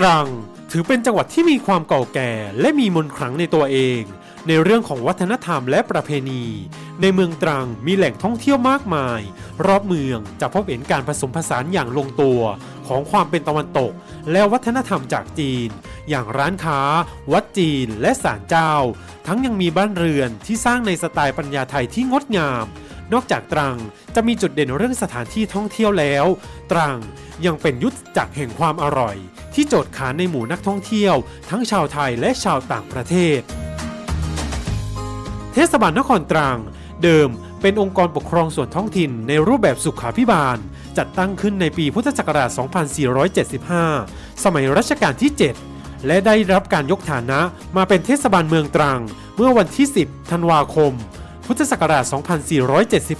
ตรัง ถือเป็นจังหวัดที่มีความเก่าแก่และมีมนต์ขลังในตัวเอง ในเรื่องของวัฒนธรรมและประเพณี ในเมืองตรังมีแหล่งท่องเที่ยวมากมาย รอบเมืองจะพบเห็นการผสมผสานอย่างลงตัวของความเป็นตะวันตก และวัฒนธรรมจากจีน อย่างร้านค้า วัดจีนและศาลเจ้า ทั้งยังมีบ้านเรือนที่สร้างในสไตล์ปัญญาไทยที่งดงาม นอกจากตรังจะมีจุดเด่นเรื่องสถานที่ท่องเที่ยวแล้ว ตรังยังเป็นยุทธจักรแห่งความอร่อย ที่โจทย์ขานในหมู่นักท่องเที่ยว ทั้งชาวไทยและชาวต่างประเทศ เทศบาลนครตรัง เดิมเป็นองค์กรปกครองส่วนท้องถิ่นในรูปแบบสุขาพิบาล จัดตั้งขึ้นในปีพุทธศักราช 2475 สมัยรัชกาลที่ 7 และได้รับการยกฐานะมาเป็นเทศบาลเมืองตรัง เมื่อวันที่ 10 ธันวาคม พุทธศักราช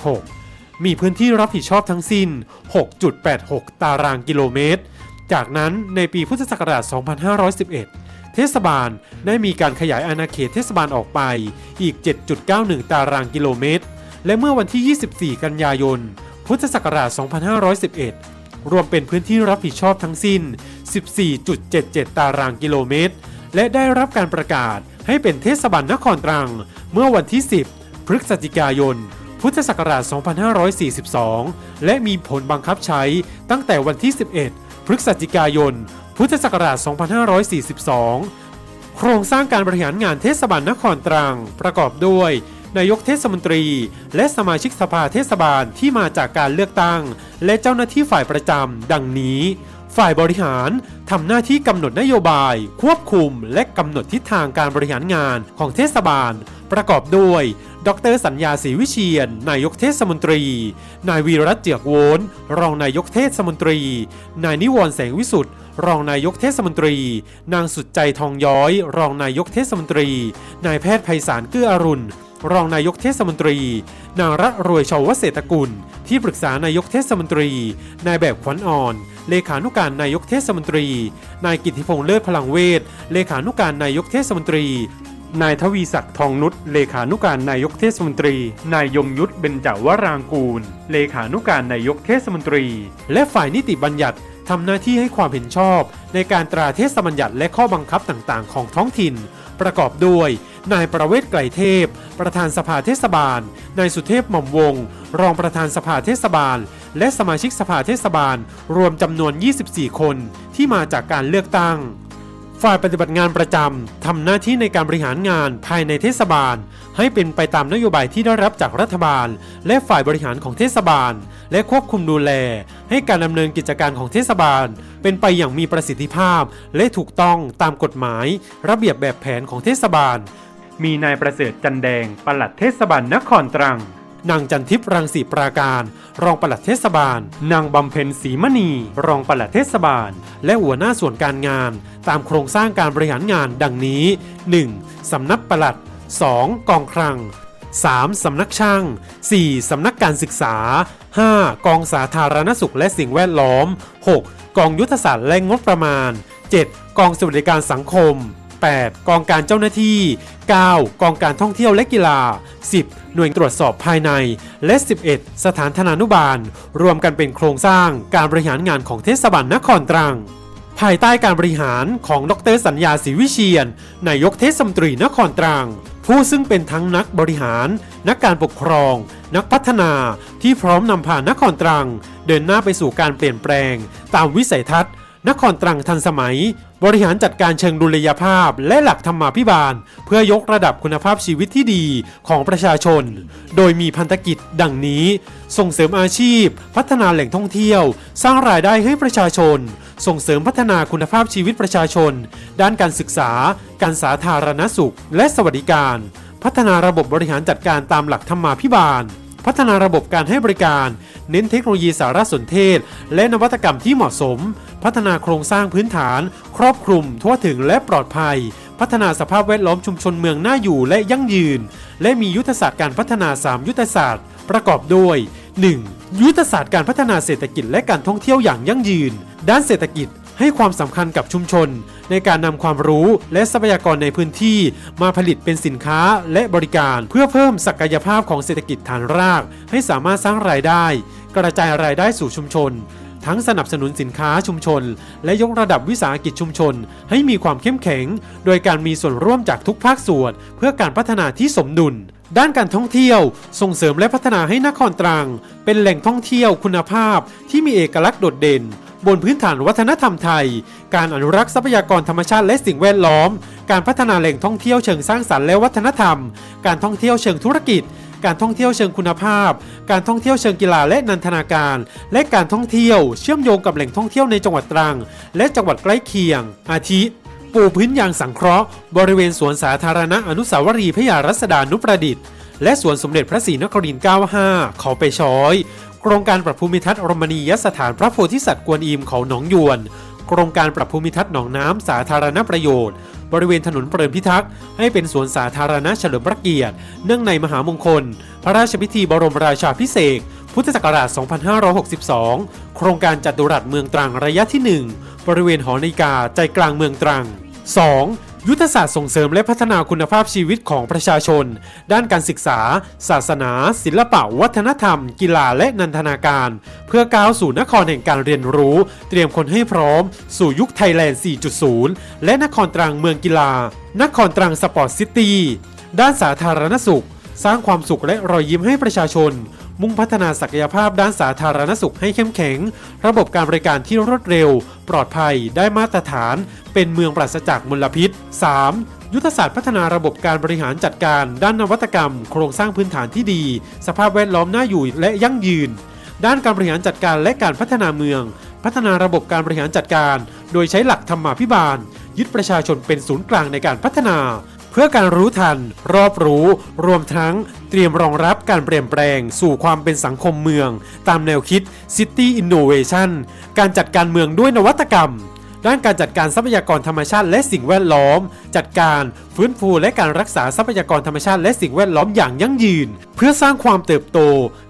2476 มีพื้นที่รับผิดชอบทั้งสิ้น 6.86 ตารางกิโลเมตร จากนั้นในปีพุทธศักราช 2511 เทศบาลได้มีการขยายอาณาเขตเทศบาลออกไปอีก 7.91 ตารางกิโลเมตร และเมื่อวันที่ 24 กันยายน พุทธศักราช 2511รวมเป็นพื้นที่รับผิดชอบทั้งสิ้น 14.77 ตารางกิโลเมตร และได้รับการประกาศให้เป็นเทศบาลนครตรัง เมื่อวันที่ 10 พฤศจิกายน พุทธศักราช 2542 และมีผลบังคับใช้ตั้งแต่วันที่ 11 พฤศจิกายน พุทธศักราช 2542 โครงสร้างการบริหารงานเทศบาลนครตรัง ประกอบด้วยนายกเทศมนตรี และสมาชิกสภาเทศบาลที่มาจากการเลือกตั้ง และเจ้าหน้าที่ฝ่ายประจำดังนี้ ฝ่ายบริหารทำหน้าที่กำหนดนโยบาย ควบคุม และกำหนดทิศทางการบริหารงานของเทศบาล ประกอบด้วย ดรสัญญาศรีวิเชียน นายกเทศมนตรี นายวีรรัตเจือกโวนรองนายกเทศมนตรี นายนิวรณ์แสงวิสุทธ์รองนายกเทศมนตรี นางสุดใจทองย้อย รองนายกเทศมนตรี นายแพทย์ไพศาลเกื้ออรุณ รองนายกเทศมนตรี นางรัรวยชาวเศรษฐกุล ที่ปรึกษานายกเทศมนตรี นายแบบขวัญอ่อน เลขานุการนายกเทศมนตรี นายกิติพงษ์เลิศพลังเวทเลขานุการนายกเทศมนตรี นายทวีศักดิ์ทองนุชเลขานุการนายกเทศมนตรี นายยงยุทธเบญจวรางกูล เลขานุการนายกเทศมนตรี และฝ่ายนิติบัญญัติทำหน้าที่ให้ความเห็นชอบ ในการตราเทศบัญญัติและข้อบังคับต่างๆ ของท้องถิ่น ประกอบด้วย นายประเวศไกรเทพ ประธานสภาเทศบาล นายสุเทพหม่อมวงศรองประธานสภาเทศบาล และสมาชิกสภาเทศบาล รวมจำนวน 24 คนที่มาจากการเลือกตั้ง ฝ่ายปฏิบัติงานประจำทำหน้าที่ในการบริหารงานภายในเทศบาล ให้เป็นไปตามนโยบายที่ได้รับจากรัฐบาล และฝ่ายบริหารของเทศบาล และควบคุมดูแล ให้การดำเนินกิจการของเทศบาล เป็นไปอย่างมีประสิทธิภาพ และถูกต้องตามกฎหมาย ระเบียบแบบแผนของเทศบาล มีนายประเสริฐจันแดงปลัดเทศบาลนครตรัง นางจันทิพย์รังสีปราการ รองปลัดเทศบาล นางบำเพ็ญศรีมณี รองปลัดเทศบาล และหัวหน้าส่วนการงาน ตามโครงสร้างการบริหารงานดังนี้ 1. สำนักปลัด 2. กองคลัง 3. สำนักช่าง 4. สำนักการศึกษา 5. กองสาธารณสุขและสิ่งแวดล้อม 6. กองยุทธศาสตร์และงบประมาณ 7. กองสวัสดิการสังคม 8. กองการเจ้าหน้าที่ 9. กองการท่องเที่ยวและกีฬา 10. หน่วยตรวจสอบภายใน และ 11. สถานธนานุบาล รวมกันเป็นโครงสร้างการบริหารงานของเทศบาลนครตรัง ภายใต้การบริหารของดรสัญญาศรีวิเชียนนายกเทศมนตรีนครตรัง ผู้ซึ่งเป็นทั้งนักบริหาร นักการปกครอง นักพัฒนาที่พร้อมนำพานครตรัง เดินหน้าไปสู่การเปลี่ยนแปลง ตามวิสัยทัศน์ นครตรังทันสมัย บริหารจัดการเชิงดุลยภาพและหลักธรรมาภิบาล เพื่อยกระดับคุณภาพชีวิตที่ดีของประชาชน โดยมีพันธกิจดังนี้ ส่งเสริมอาชีพ พัฒนาแหล่งท่องเที่ยว สร้างรายได้ให้ประชาชน ส่งเสริมพัฒนาคุณภาพชีวิตประชาชน ด้านการศึกษา การสาธารณสุข และสวัสดิการ พัฒนาระบบบริหารจัดการตามหลักธรรมาภิบาล พัฒนาระบบการให้บริการ เน้นเทคโนโลยีสารสนเทศ และนวัตกรรมที่เหมาะสม พัฒนาโครงสร้างพื้นฐาน ครอบคลุม ทั่วถึงและปลอดภัย พัฒนาสภาพแวดล้อมชุมชนเมืองน่าอยู่และยั่งยืน และมียุทธศาสตร์การพัฒนา 3 ยุทธศาสตร์ ประกอบด้วย 1. ยุทธศาสตร์การพัฒนาเศรษฐกิจและการท่องเที่ยวอย่างยั่งยืน ด้านเศรษฐกิจ ให้ความสำคัญกับชุมชน ในการนำความรู้และทรัพยากรในพื้นที่ มาผลิตเป็นสินค้าและบริการ เพื่อเพิ่มศักยภาพของเศรษฐกิจฐานราก ให้สามารถสร้างรายได้ กระจายรายได้สู่ชุมชน ทั้งสนับสนุนสินค้าชุมชน และยกระดับวิสาหกิจชุมชน ให้มีความเข้มแข็ง โดยการมีส่วนร่วมจากทุกภาคส่วน เพื่อการพัฒนาที่สมดุลด้านการท่องเที่ยว ส่งเสริมและพัฒนาให้นครตรัง เป็นแหล่งท่องเที่ยวคุณภาพที่มีเอกลักษณ์โดดเด่น บนพื้นฐานวัฒนธรรมไทย การอนุรักษ์ทรัพยากรธรรมชาติและสิ่งแวดล้อม การพัฒนาแหล่งท่องเที่ยวเชิงสร้างสรรค์และวัฒนธรรม การท่องเที่ยวเชิงธุรกิจ การท่องเที่ยวเชิงคุณภาพ การท่องเที่ยวเชิงกีฬาและนันทนาการ และการท่องเที่ยวเชื่อมโยงกับแหล่งท่องเที่ยวในจังหวัดตรัง และจังหวัดใกล้เคียง อาทิปูพื้นยางสังเคราะห์ บริเวณสวนสาธารณะอนุสาวรีย์พระยารัศดานุประดิษฐ์และสวนสมเด็จพระศรีนครินทร์95 เขาไปช้อย โครงการปรับภูมิทัศน์รมณียสถานพระโพธิสัตว์กวนอิมเขาหนองยวน โครงการปรับภูมิทัศน์หนองน้ำสาธารณประโยชน์ บริเวณถนนเปริมพิทักษ์ให้เป็นสวนสาธารณะเฉลิมพระเกียรติ เนื่องในมหามงคล พระราชพิธีบรมราชาพิเศษพุทธศักราช 2562 โครงการจัตุรัสเมืองตรังระยะที่ 1 บริเวณหอนาฬิกาใจกลางเมืองตรัง 2. ยุทธศาสตร์ส่งเสริมและพัฒนาคุณภาพชีวิตของประชาชน ด้านการศึกษา ศาสนา ศิลปะวัฒนธรรม กีฬาและนันทนาการ เพื่อก้าวสู่นครแห่งการเรียนรู้ เตรียมคนให้พร้อม สู่ยุคไทยแลนด์ 4.0 และนครตรังเมืองกีฬา นครตรังสปอร์ตซิตี้ด้านสาธารณสุข สร้างความสุขและรอยยิ้มให้ประชาชน มุ่งพัฒนาศักยภาพด้านสาธารณสุขให้เข้มแข็ง ระบบการบริการที่รวดเร็ว ปลอดภัย ได้มาตรฐาน เป็นเมืองปราศจากมลพิษ 3. ยุทธศาสตร์พัฒนาระบบการบริหารจัดการ ด้านนวัตกรรม โครงสร้างพื้นฐานที่ดี สภาพแวดล้อมน่าอยู่และยั่งยืน ด้านการบริหารจัดการและการพัฒนาเมือง พัฒนาระบบการบริหารจัดการ โดยใช้หลักธรรมาภิบาล ยึดประชาชนเป็นศูนย์กลางในการพัฒนา เพื่อการรู้ทัน รอบรู้ รวมทั้งเตรียมรองรับการเปลี่ยนแปลง สู่ความเป็นสังคมเมือง ตามแนวคิด City Innovation การจัดการเมืองด้วยนวัตกรรม ด้านการจัดการทรัพยากรธรรมชาติและสิ่งแวดล้อม จัดการฟื้นฟูและการรักษาทรัพยากรธรรมชาติและสิ่งแวดล้อมอย่างยั่งยืน เพื่อสร้างความเติบโต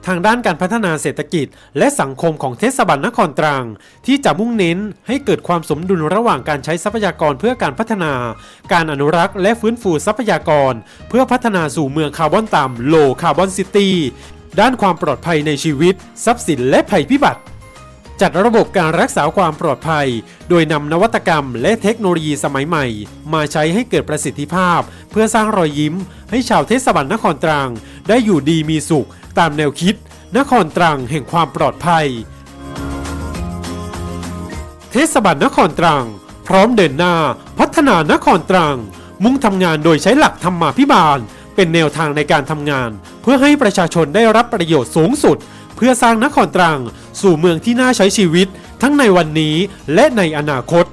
ทางด้านการพัฒนาเศรษฐกิจ และสังคมของเทศบาลนครตรัง ที่จะมุ่งเน้นให้เกิดความสมดุลระหว่างการใช้ทรัพยากรเพื่อการพัฒนา การอนุรักษ์และฟื้นฟูทรัพยากร เพื่อพัฒนาสู่เมืองคาร์บอนต่ำ low carbon city ด้านความปลอดภัยในชีวิต ทรัพย์สินและภัยพิบัติ จัดระบบการรักษาความปลอดภัย โดยนำนวัตกรรมและเทคโนโลยีสมัยใหม่ มาใช้ให้เกิดประสิทธิภาพ เพื่อสร้างรอยยิ้ม ให้ชาวเทศบาลนครตรัง ได้อยู่ดีมีสุข ตามแนวคิด นครตรังแห่งความปลอดภัย เทศบาลนครตรัง พร้อมเดินหน้า พัฒนานครตรัง มุ่งทำงานโดยใช้หลักธรรมาภิบาล เป็นแนวทางในการทำงาน เพื่อให้ประชาชนได้รับประโยชน์สูงสุด พื่อสร้างนครตรัง สู่เมืองที่น่าใช้ชีวิต ทั้งในวันนี้และในอนาคต